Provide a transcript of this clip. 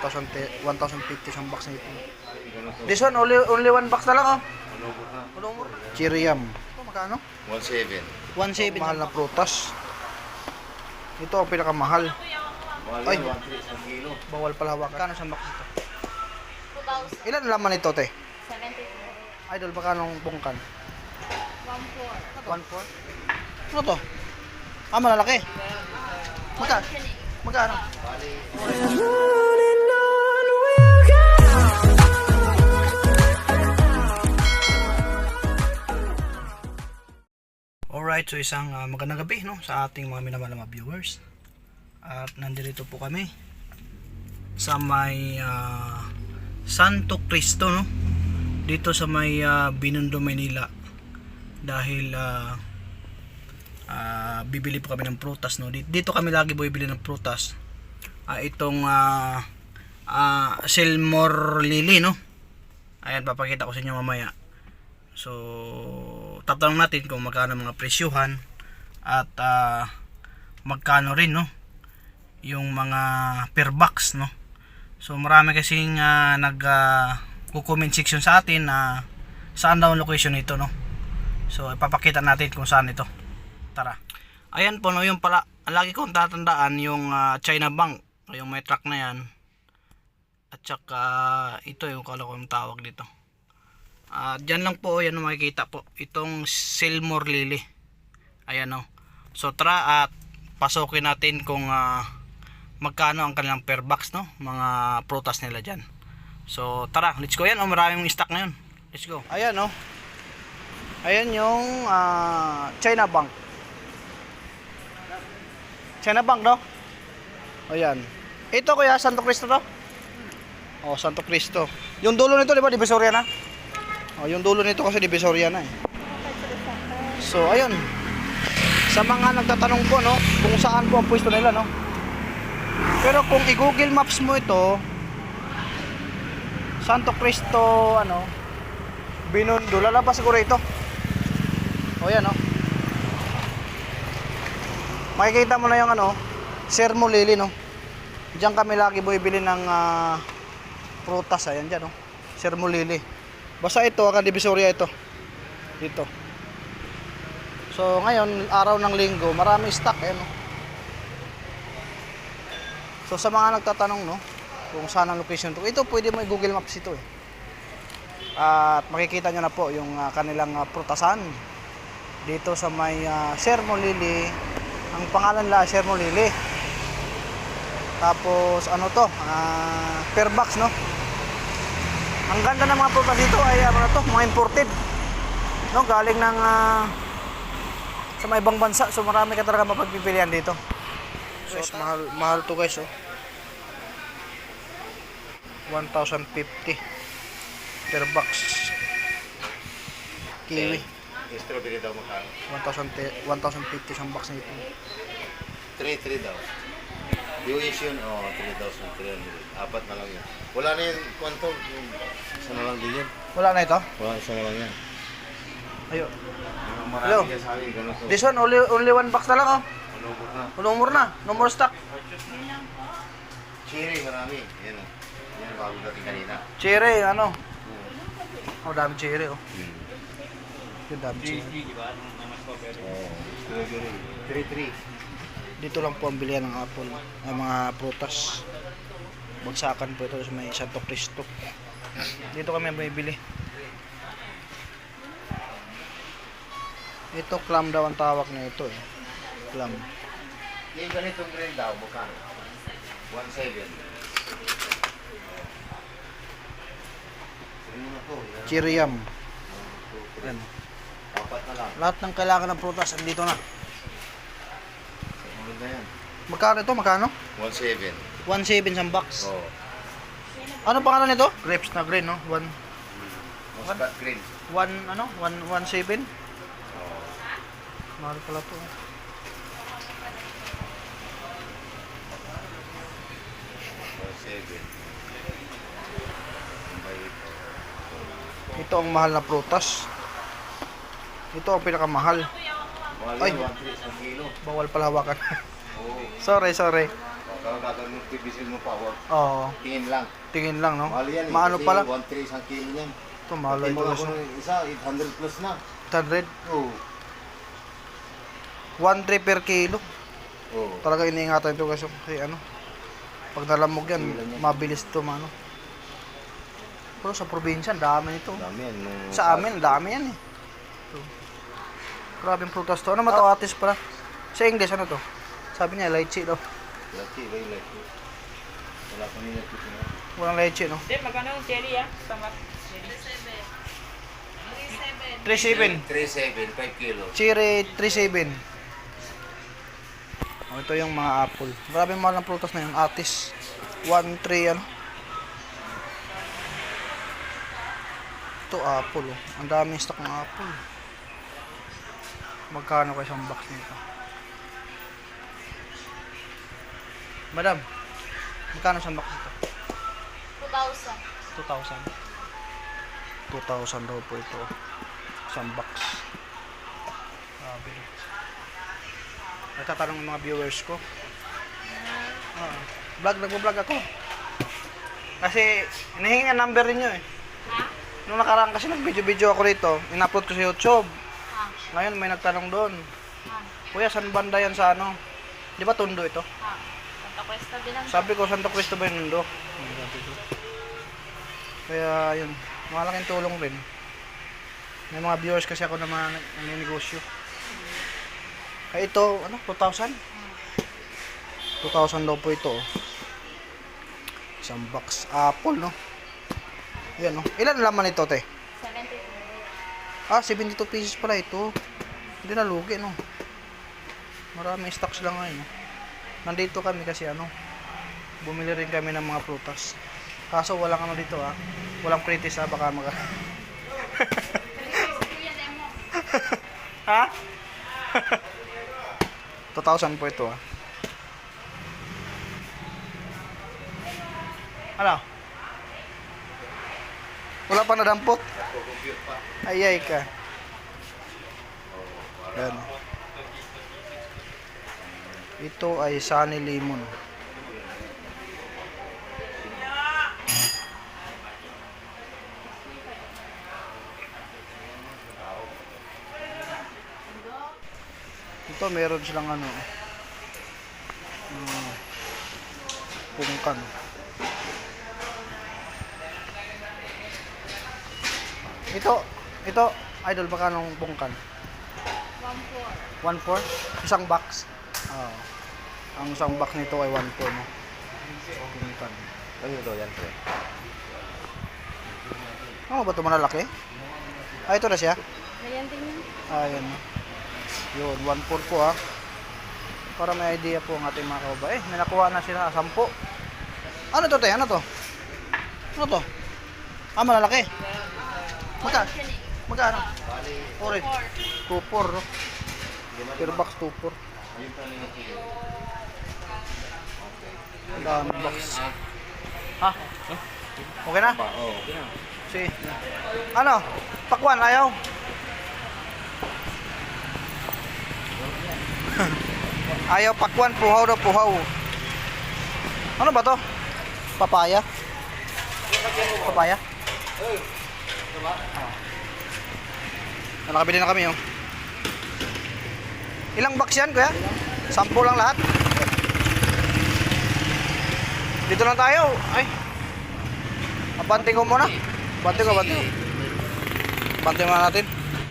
1,000 te- 1,050 isang box na ito. This one, only, only one box na lang oh. Mo? Chiriam. Ito, magkano? 1.7. 1,700. Mahal na prutas. Ito ang pinakamahal. Mahal Ay. yan, 1.3 sa kilo. Bawal pala hawakan. Kano isang box ito? 2,000. Ilan laman ito, te? 74. Idol, baka nung bungkan? 1,400. 1,400. Ano to? Ah, malalaki. Magkano? Magkano? Alright, so isang uh, magandang gabi no, sa ating mga minamahal viewers. At nandito po kami sa may ah, Santo Cristo no. Dito sa may ah, Binondo, Manila. Dahil ah, ah, bibili po kami ng prutas no. Dito, kami lagi bibili ng prutas. Ah, itong ah ah, Silmore Lily no. Ayan papakita ko sa inyo mamaya. So, tatanong natin kung magkano mga presyuhan at ah, magkano rin no yung mga per box no. So marami kasing uh, nag ah, comment section sa atin na saan daw location nito no. So ipapakita natin kung saan ito. Tara. Ayan po no yung pala lagi kong tatandaan yung ah, China Bank, yung may truck na yan. At saka ito yung kala ko tawag dito. Ah, diyan lang po yan makikita po. Itong Silmore Lily. Ayan o. So tara at pasukin natin kung ah, magkano ang kanilang per box no, mga prutas nila diyan. So tara, let's go yan. Oh, maraming stock ngayon. Let's go. Ayan oh. Ayan yung ah, China Bank. China Bank no? Ayan. Ito kuya, Santo Cristo to? Oh, Santo Cristo. Yung dulo nito, di ba, Divisoria na? Oh, yung dulo nito kasi Divisoria na eh. So, ayun. Sa mga nagtatanong po, no, kung saan po ang pwesto nila, no? Pero kung i-Google Maps mo ito, Santo Cristo, ano, Binondo, lalabas siguro ito. O yan, no? Makikita mo na yung ano, Sermo Lily, no? Diyan kami lagi bumibili ng ah, prutas, ayan dyan, no? Sermo Lily. Basta ito, ang divisoria ito. Dito. So, ngayon, araw ng linggo, marami stock, ayan, no? So, sa mga nagtatanong, no? Kung saan ang location to. Ito, pwede mo i-Google Maps ito, eh. At makikita nyo na po yung ah, kanilang ah, prutasan. Dito sa may uh, Sermo Lily. Ang pangalan la Sermo Lily. Tapos, ano to? ah, per box, no? Ang ganda ng mga prutas dito ay ano to, mga imported. No, galing ng ah, sa mga ibang bansa. So marami ka talaga mapagpipilian dito. So, guys, mahal mahal to guys, oh. 1,050 per box. Kiwi. Strawberry daw magkano? 1,000 te- 1,050 isang box na ito. 3-3 daw. Yung yun, oh, 3,300. Apat na lang yun. Wala na yun, kwanto. Yung Isa na lang din yun. Wala na ito? Wala, isa na lang yan. Ayo. Hello? This one only only one box na lang oh. Malubot na. No more na. No more stock. Cherry, marami. Yan o. Yan ang bago dating kanina. Cherry ano? Hmm. Oh, dami cherry oh. Hmm. Yung dami cherry. Oh, strawberry. 3-3. Dito lang po ang bilihan ng apple, ng mga prutas. Bagsakan po ito sa may Santo Cristo. Dito kami bumibili. Ito clam daw ang tawag na ito eh. Clam. Yung ganitong green daw, magkano? 1.7. Ano na to? Yan. Chiriam. Two, three. Yan. Apat na lang. Lahat ng kailangan ng prutas andito na. Yan. Magkano ito? Magkano? 1.7. 1.7 sa box. Oh. Ano pangalan nito? Grapes na green, no? 1 Muscat green. 1 ano? 1 1.7. Oh. Mahal pala to. 1.7. May ito. Ito ang mahal na prutas. Ito ang pinakamahal. Mahal Ay. yan, 1.3 sa kilo. Bawal pala hawakan. Sorry, sorry. Kaya gagawin mo, pipisil mo pa, wag. Oo. Tingin lang. Tingin lang, no? Mahal yan eh. Maano pala? 1.3 isang kilo niyan. Ito, mahal ito. Guys. ng isa, 800 plus na. 100. Oo. 1 per kilo. Oo. Talaga iniingatan ito kasi kasi ano. Pag nalamog yan, mabilis ito, mano. Pero sa probinsya, dami nito. Dami yan. Sa amin, dami yan eh. Ito. Grabe yung prutas to. Ano matawatis pala? Sa English, ano to? Sabi niya, lychee daw. Lucky, very lucky. Wala pa nila ito. Walang lychee, no? Hindi, magkano yung cherry ah? Tamat. 3.7. 3.7, 5 kilo. Cherry 3.7. Oh, ito yung mga apple. Grabe mahal ng prutas na yung atis. 1.3 ano. Ito apple oh. Ang daming stock ng apple. Magkano kayo isang box nito? Madam, magkano isang box nito? 2,000. 2,000. 2,000 daw po ito. Isang box. Grabe. Natatanong ng mga viewers ko. Ah, vlog, nagbo-vlog ako. Kasi, hinihingi ang number ninyo eh. Ha? Nung nakaraan kasi nag-video-video ako rito, in-upload ko sa YouTube. Ha? Ngayon may nagtanong doon. Ha? Kuya, saan banda yan sa ano? Di ba Tondo ito? Ha? Din ang Sabi ko, Santo Cristo ba yung? Ang sabi ko. Kaya yun, malaking tulong rin. May mga viewers kasi ako na mga naninegosyo. Ay ito, ano, 2,000? 2,000 daw po ito. oh. Isang box apple, no? Yan, no? Ilan laman ito, te? 72. Ah, 72 pieces pala ito. Hindi na lugi, no? Maraming stocks lang ngayon, no? Nandito kami kasi, ano, bumili rin kami ng mga prutas. Kaso walang ano dito, ah. Walang kritis, ah. Baka mag... ha? 2,000 po ito, ah. Ano? Wala pa nadampot? Ayay ka. Yan. Ito ay sunny lemon. Ito meron silang ano. Um, pungkan. Ito, ito, idol, baka nung pungkan. 1,400. 1.4? Isang box? Oo. Ang isang box nito ay 1.4 mo. Pungkan. Ano daw yan, pre? Ano ba ito malalaki? Ah, ito na siya? Ganyan din. Ah, yan. Yun, 1.4 po ah. Para may idea po ang ating mga kababae. May nakuha na sila, 10. Ano to, te? Ano to? Ano to? Ah, malalaki. Magka? Eh. Bali, Orange. 2.4, no? Per box 2.4. ayun pa nila kilo. Ang dami box. Ha? Okay na? Pa, oo. Si. Ano? Pakwan, ayaw? ayaw pakwan, puhaw daw, puhaw. Ano ba to? Papaya? Papaya? Ah. Nakabili na kami, oh. Ilang box yan, kuya? Sampu lang lahat? Dito lang tayo. Ay. Abante ko muna. Abante ko, abante ko. Abante muna natin.